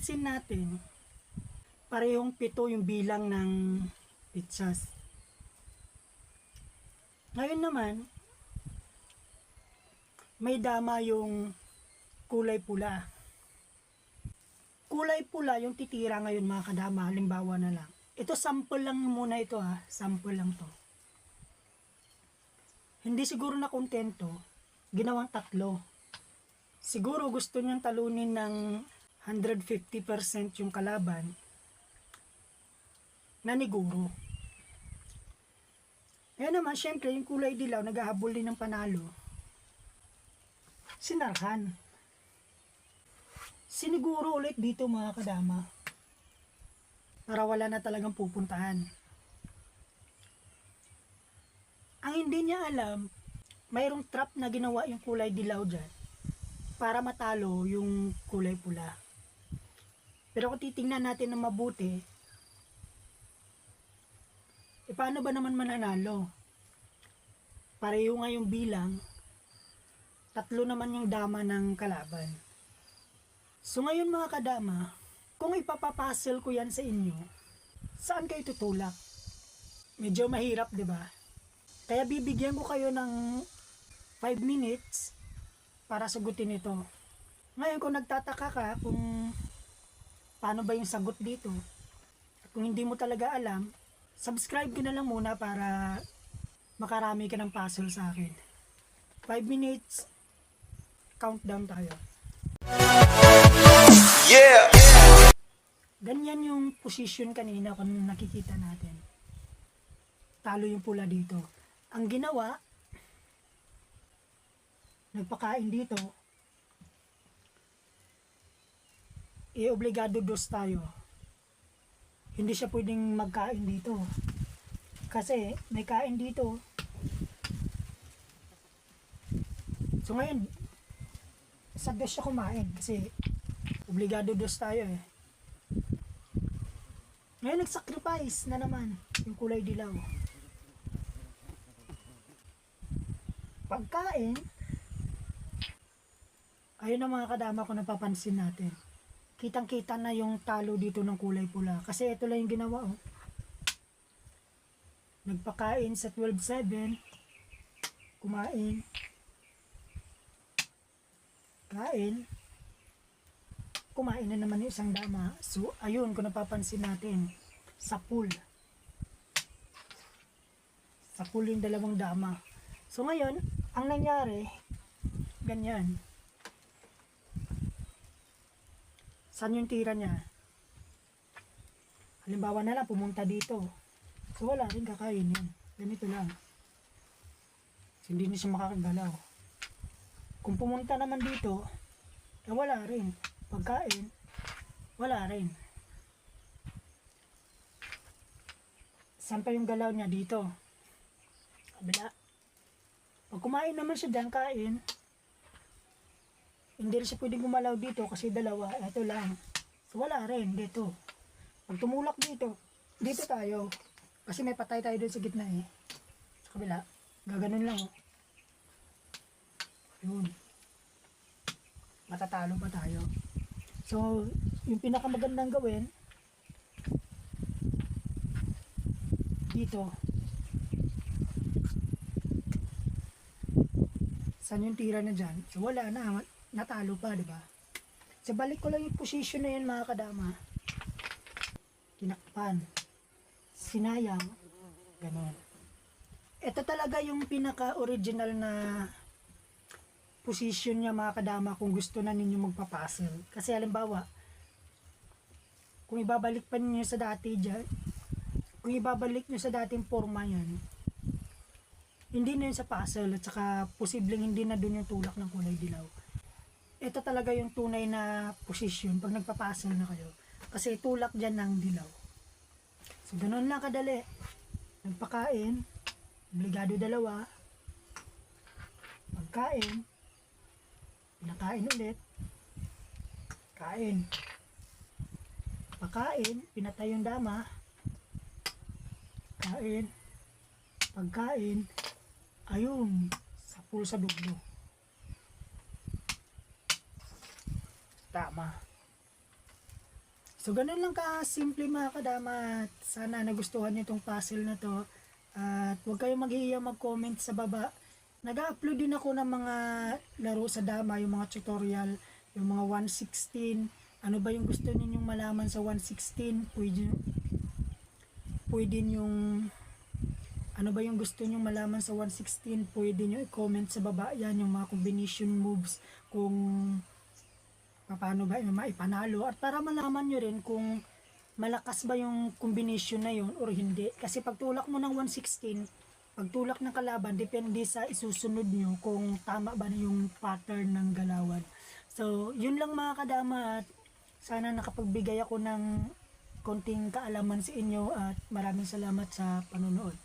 mapapansin natin, parehong pito yung bilang ng pizzas. Ngayon naman, may dama yung kulay pula. Kulay pula yung titira ngayon mga kadama, halimbawa na lang. Ito sample lang muna ito ha, sample lang to. Hindi siguro na kontento, ginawang tatlo. Siguro gusto niyang talunin ng 150% yung kalaban na niguro. Kaya naman, syempre, yung kulay dilaw, naghahabol din ng panalo. Sinarhan. Siniguro ulit dito mga kadama. Para wala na talagang pupuntahan. Ang hindi niya alam, mayroong trap na ginawa yung kulay dilaw dyan para matalo yung kulay pula. Pero kung titingnan natin ng mabuti, e paano ba naman mananalo? Pareho nga yung bilang, tatlo naman yung dama ng kalaban. So ngayon mga kadama, kung ipapapuzzle ko yan sa inyo, saan kayo tutulak? Medyo mahirap, di ba? Kaya bibigyan ko kayo ng 5 minutes para sagutin ito. Ngayon kung nagtataka ka kung paano ba yung sagot dito, at kung hindi mo talaga alam, subscribe ka na lang muna para makarami ka ng puzzle sa akin. 5 minutes, countdown tayo. Yeah. Ganyan yung position kanina kung nakikita natin. Talo yung pula dito. Ang ginawa, nagpakain dito, i-obligado dos tayo. Hindi siya pwedeng magkain dito. Kasi may kain dito. So ngayon, sa dos siya kumain kasi obligado dos tayo eh. Ngayon nag-sacrifice na naman yung kulay dilaw. Pagkain, ayun ang mga kadama ko napapansin natin. Kitang-kita na yung talo dito ng kulay pula. Kasi ito lang yung ginawa oh. Nagpakain sa 12-7. Kumain. Kain kumain na naman yung isang dama. So, ayun, kung napapansin natin, sa pool. Sa pool yung dalawang dama. So, ngayon, ang nangyari, ganyan. Saan yung tira niya? Halimbawa na lang, pumunta dito. So, wala rin kakain yun. Ganito lang. So, hindi na siya makakagalaw. Kung pumunta naman dito, eh wala rin pagkain, wala rin. Saan pa yung galaw niya dito? Kabila. Pag kumain naman siya dyan, kain, hindi rin siya pwedeng gumalaw dito kasi dalawa, eto lang. So, wala rin dito. Pag tumulak dito, dito tayo. Kasi may patay tayo doon sa gitna eh. Sa kabila. Gaganon lang oh. Yun. Matatalo pa tayo. So, yung pinakamagandang gawin, dito, saan yung tira na dyan? So, wala na, natalo pa, di ba? So, balik ko lang yung position na yun, mga kadama. Kinakpan. Sinayang. Ganon. Ito talaga yung pinaka-original na position niya mga kadama kung gusto na ninyo magpapuzzle. Kasi halimbawa, kung ibabalik pa ninyo sa dati dyan, kung ibabalik nyo sa dating forma yan, hindi na yun sa puzzle at saka posibleng hindi na dun yung tulak ng kulay dilaw. Ito talaga yung tunay na position pag nagpapuzzle na kayo. Kasi tulak dyan ng dilaw. So, ganun lang kadali. Nagpakain, obligado dalawa, pagkain, Pinakain ulit. Kain. Pakain, pinatay yung dama. Kain. Pagkain, ayun, sa pool sa duglo. Tama. So, ganun lang ka-simple mga kadama. At Sana nagustuhan niyo itong puzzle na to. At huwag kayong maghihiya mag-comment sa baba. Nag-upload din ako ng mga laro sa dama, yung mga tutorial, yung mga 116. Ano ba yung gusto ninyong malaman sa 116? Pwede, pwede yung ano ba yung gusto nyong malaman sa 116? Pwede nyo i-comment sa baba yan yung mga combination moves kung paano ba maipanalo at para malaman nyo rin kung malakas ba yung combination na yun or hindi. Kasi pag tulak mo ng 116, pag tulak ng kalaban, depende sa isusunod nyo kung tama ba yung pattern ng galawan. So, yun lang mga kadama at sana nakapagbigay ako ng konting kaalaman sa inyo at maraming salamat sa panonood.